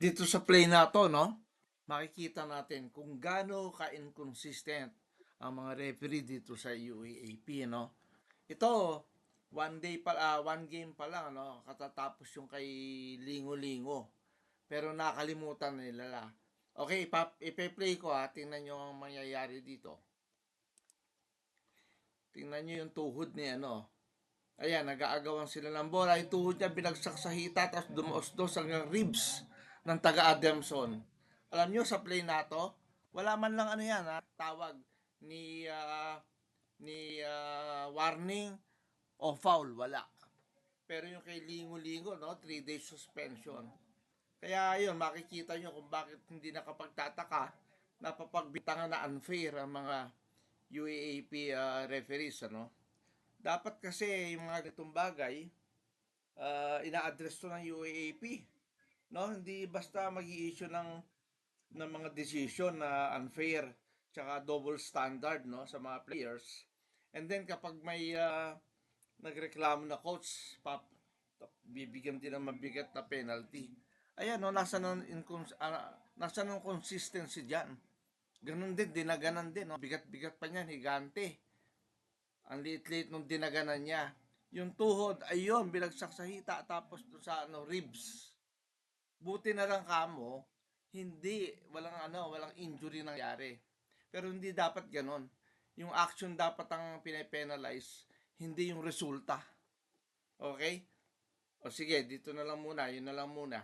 dito sa play na to, no? Makikita natin kung gaano ka-inconsistent ang mga referee dito sa UAAP, no? Ito, one day pa, ah, one game pa lang, no? Katatapos yung kay Lingo-Lingo. Pero nakalimutan nila la. Okay, ipap ipe-play ko ha. Tingnan nyo ang mangyayari dito. Tingnan nyo yung tuhod ni ano. Ayan, nag-aagawan sila ng bola. Yung tuhod niya binagsak sa hita tapos dumaos-dos hanggang ribs ng taga Adamson. Alam nyo, sa play na to, wala man lang ano yan ha, tawag ni ah, ni ah, warning o foul, wala. Pero yung kay Lingo-Lingo, no, 3 days suspension. Kaya yun, makikita nyo kung bakit hindi nakapagtataka napapagbitangan na unfair ang mga UAAP ah, referees, ano. Dapat kasi yung mga ganitong bagay, ah, ina-address to ng UAAP. No, hindi basta mag-i-issue ng ng mga decision na unfair tsaka double standard no sa mga players. And then kapag may ah, nagreklamo na coach, pap, bibigyan din ng mabigat na penalty. Ayan no, nasa ng incons ah, nasa ng consistency diyan. Ganun din, dinaganan din. No? Bigat-bigat pa niyan, higante. Ang liit-liit nung dinaganan niya. Yung tuhod, ayun, binagsak sa hita, tapos sa ano, ribs. Buti na lang kamo, hindi, walang ano, walang injury nangyari. Pero hindi dapat ganon. Yung action dapat ang pinapenalize, hindi yung resulta. Okay? O sige, dito na lang muna, yun na lang muna.